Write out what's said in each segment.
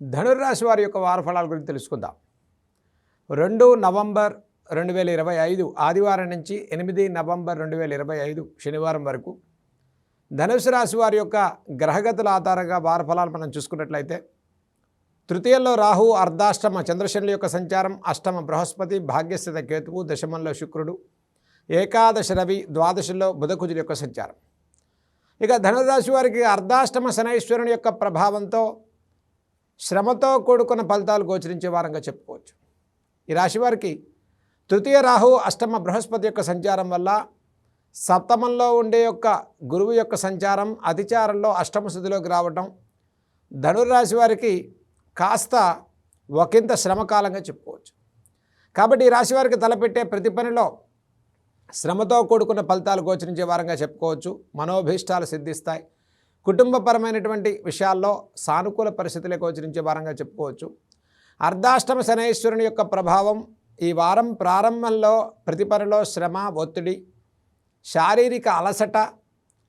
ధనుర్రాశి వారి యొక్క వారఫలాల గురించి తెలుసుకుందాం. రెండు నవంబర్ రెండు వేల ఇరవై ఐదు ఆదివారం నుంచి ఎనిమిది నవంబర్ రెండు వేల ఇరవై ఐదు శనివారం వరకు ధనుసు రాశి వారి యొక్క గ్రహగతుల ఆధారంగా వారఫలాలు మనం చూసుకున్నట్లయితే తృతీయంలో రాహు అర్ధాష్టమ చంద్రశనుల యొక్క సంచారం అష్టమ బృహస్పతి భాగ్యస్థిత కేతువు దశమంలో శుక్రుడు ఏకాదశ రవి ద్వాదశంలో బుధకుజుల యొక్క సంచారం. ఇక ధనురాశి వారికి అర్ధాష్టమ శనైశ్వరుని యొక్క ప్రభావంతో శ్రమతో కూడుకున్న ఫలితాలు గోచరించే వారంగా చెప్పుకోవచ్చు. ఈ రాశి వారికి తృతీయ రాహు అష్టమ బృహస్పతి యొక్క సంచారం వల్ల సప్తమంలో ఉండే యొక్క గురువు యొక్క సంచారం అతిచారంలో అష్టమ స్థితిలోకి రావటం ధనుర్రాశి వారికి కాస్త ఒకంత శ్రమకాలంగా చెప్పుకోవచ్చు. కాబట్టి ఈ రాశి వారికి తలపెట్టే ప్రతి పనిలో శ్రమతో కూడుకున్న ఫలితాలు గోచరించే వారంగా చెప్పుకోవచ్చు. మనోభీష్టాలు సిద్ధిస్తాయి. కుటుంబపరమైనటువంటి విషయాల్లో సానుకూల పరిస్థితులే గోచరించే వారంగా చెప్పుకోవచ్చు. అర్ధాష్టమ శనైశ్వరుని యొక్క ప్రభావం ఈ వారం ప్రారంభంలో ప్రతి పనిలో శ్రమ ఒత్తిడి శారీరక అలసట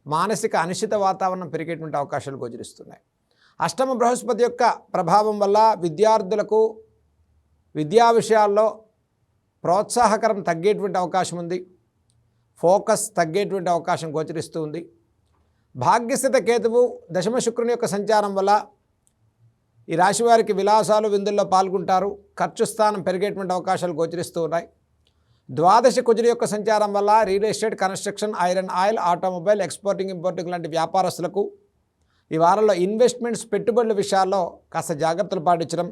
మానసిక అనిశ్చిత వాతావరణం పెరిగేటువంటి అవకాశాలు గోచరిస్తున్నాయి. అష్టమ బృహస్పతి యొక్క ప్రభావం వల్ల విద్యార్థులకు విద్యా విషయాల్లో ప్రోత్సాహకరం తగ్గేటువంటి అవకాశం ఉంది. ఫోకస్ తగ్గేటువంటి అవకాశం గోచరిస్తుంది భాగ్యస్థిత కేతువు దశమ శుక్రుని యొక్క సంచారం వల్ల ఈ రాశి వారికి విలాసాలు విందుల్లో పాల్గొంటారు. ఖర్చు స్థానం పెరిగేటువంటి అవకాశాలు గోచరిస్తూ ఉన్నాయి. ద్వాదశ కుజుడి యొక్క సంచారం వల్ల real estate construction iron oil automobile exporting importing లాంటి వ్యాపారస్తులకు ఈ వారంలో ఇన్వెస్ట్మెంట్స్ పెట్టుబడుల విషయాల్లో కాస్త జాగ్రత్తలు పాటించడం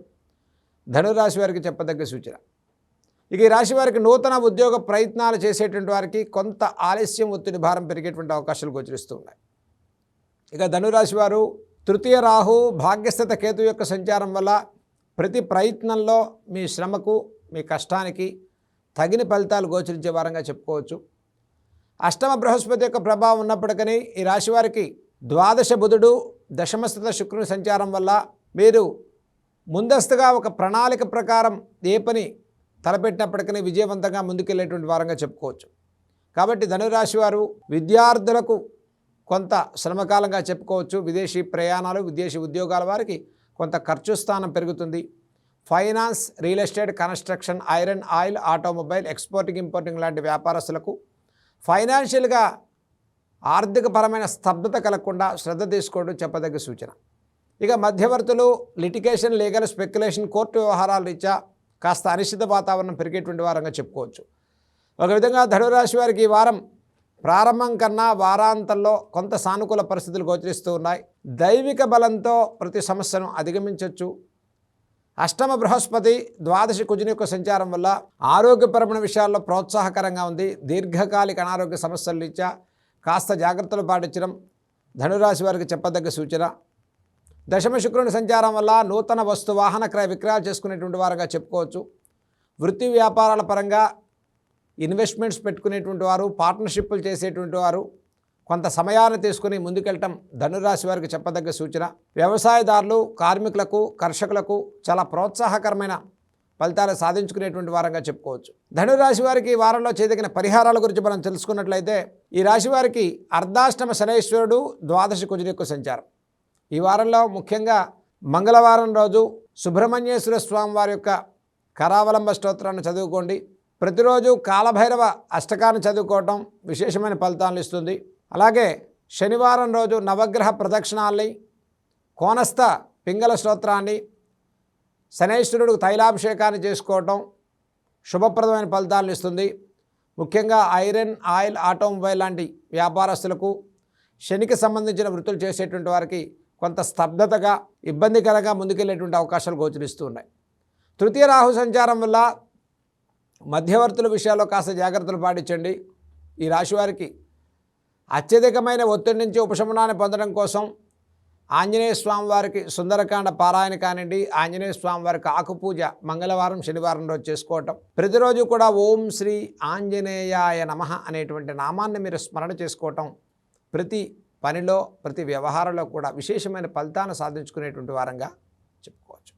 ధనురాశి వారికి చెప్పదగ్గ సూచన. ఇక ఈ రాశి వారికి నూతన ఉద్యోగ ప్రయత్నాలు చేసేటువంటి వారికి కొంత ఆలస్యం ఒత్తిడి భారం పెరిగేటువంటి అవకాశాలు గోచరిస్తూ ఉన్నాయి. ఇక ధనురాశి వారు తృతీయ రాహు భాగ్యస్థిత కేతు యొక్క సంచారం వల్ల ప్రతి ప్రయత్నంలో మీ శ్రమకు మీ కష్టానికి తగిన ఫలితాలు గోచరించే వారంగా చెప్పుకోవచ్చు. అష్టమ బృహస్పతి యొక్క ప్రభావం ఉన్నప్పటికీ ఈ రాశి వారికి ద్వాదశ బుధుడు దశమస్థిత శుక్రుని సంచారం వల్ల మీరు ముందస్తుగా ఒక ప్రణాళిక ప్రకారం ఏ పని తలపెట్టినప్పటికీ విజయవంతంగా ముందుకెళ్ళేటువంటి వారంగా చెప్పుకోవచ్చు. కాబట్టి ధనురాశి వారు విద్యార్థులకు కొంత శ్రమకాలంగా చెప్పుకోవచ్చు. విదేశీ ప్రయాణాలు విదేశీ ఉద్యోగాల వారికి కొంత ఖర్చు స్థానం పెరుగుతుంది. Finance real estate construction iron oil automobile exporting importing లాంటి వ్యాపారస్తులకు ఫైనాన్షియల్గా ఆర్థికపరమైన స్తబ్దత కలగకుండా శ్రద్ధ తీసుకోవడం చెప్పదగ్గ సూచన. ఇక మధ్యవర్తులు లిటిగేషన్ లీగల్ స్పెక్యులేషన్ కోర్టు వ్యవహారాల రీత్యా కాస్త అనిశ్చిత వాతావరణం పెరిగేటువంటి వారంగా చెప్పుకోవచ్చు. ఒక విధంగా ధనురాశి వారికి ఈ వారం ప్రారంభం కన్నా వారాంతంలో కొంత సానుకూల పరిస్థితులు గోచరిస్తూ ఉన్నాయి. దైవిక బలంతో ప్రతి సమస్యను అధిగమించవచ్చు అష్టమ బృహస్పతి ద్వాదశి కుజుని యొక్క సంచారం వల్ల ఆరోగ్యపరమైన విషయాల్లో ప్రోత్సాహకరంగా ఉంది. దీర్ఘకాలిక అనారోగ్య సమస్యల రీత్యా కాస్త జాగ్రత్తలు పాటించడం ధనురాశి వారికి చెప్పదగ్గ సూచన. దశమ శుక్రుని సంచారం వల్ల నూతన వస్తు వాహన క్రయ విక్రయాలు చేసుకునేటువంటి వారుగా చెప్పుకోవచ్చు. వృత్తి వ్యాపారాల పరంగా ఇన్వెస్ట్మెంట్స్ పెట్టుకునేటువంటి వారు పార్ట్నర్షిప్లు చేసేటువంటి వారు కొంత సమయాన్ని తీసుకుని ముందుకెళ్ళటం ధనురాశి వారికి చెప్పదగ్గ సూచన. వ్యవసాయదారులు కార్మికులకు కర్షకులకు చాలా ప్రోత్సాహకరమైన ఫలితాలు సాధించుకునేటువంటి వారంగా చెప్పుకోవచ్చు. ధనురాశి వారికి ఈ వారంలో చేదగిన పరిహారాల గురించి మనం తెలుసుకున్నట్లయితే ఈ రాశి వారికి అర్ధాష్టమ శనైశ్వరుడు ద్వాదశ కుజుని యొక్క సంచారం. ఈ వారంలో ముఖ్యంగా మంగళవారం రోజు సుబ్రహ్మణ్యేశ్వర స్వామి వారి యొక్క కరావలంబ స్తోత్రాన్ని చదువుకోండి. ప్రతిరోజు కాలభైరవ అష్టకాన్ని చదువుకోవటం విశేషమైన ఫలితాలను ఇస్తుంది. అలాగే శనివారం రోజు నవగ్రహ ప్రదక్షిణాల్ని కోనస్థ పింగళ స్తోత్రాన్ని శనైశ్వరుడు తైలాభిషేకాన్ని చేసుకోవటం శుభప్రదమైన ఫలితాలను ఇస్తుంది. ముఖ్యంగా ఐరన్ ఆయిల్ ఆటోమొబైల్ లాంటి వ్యాపారస్తులకు శనికి సంబంధించిన వృత్తులు చేసేటువంటి వారికి కొంత స్తబ్దతగా ఇబ్బందికరంగా ముందుకెళ్ళేటువంటి అవకాశాలు గోచరిస్తూ ఉన్నాయి. తృతీయ రాహు సంచారం వల్ల మధ్యవర్తుల విషయాల్లో కాస్త జాగ్రత్తలు పాటించండి. ఈ రాశి వారికి అత్యధికమైన ఒత్తిడి నుంచి ఉపశమనాన్ని పొందడం కోసం ఆంజనేయ స్వామి వారికి సుందరకాండ పారాయణ కానివ్వండి. ఆంజనేయ స్వామి వారికి ఆకుపూజ మంగళవారం శనివారం రోజు చేసుకోవటం. ప్రతిరోజు కూడా ఓం శ్రీ ఆంజనేయాయ నమ అనేటువంటి నామాన్ని మీరు స్మరణ చేసుకోవటం. ప్రతి పనిలో ప్రతి వ్యవహారంలో కూడా విశేషమైన ఫలితాన్ని సాధించుకునేటువంటి వారంగా చెప్పుకోవచ్చు.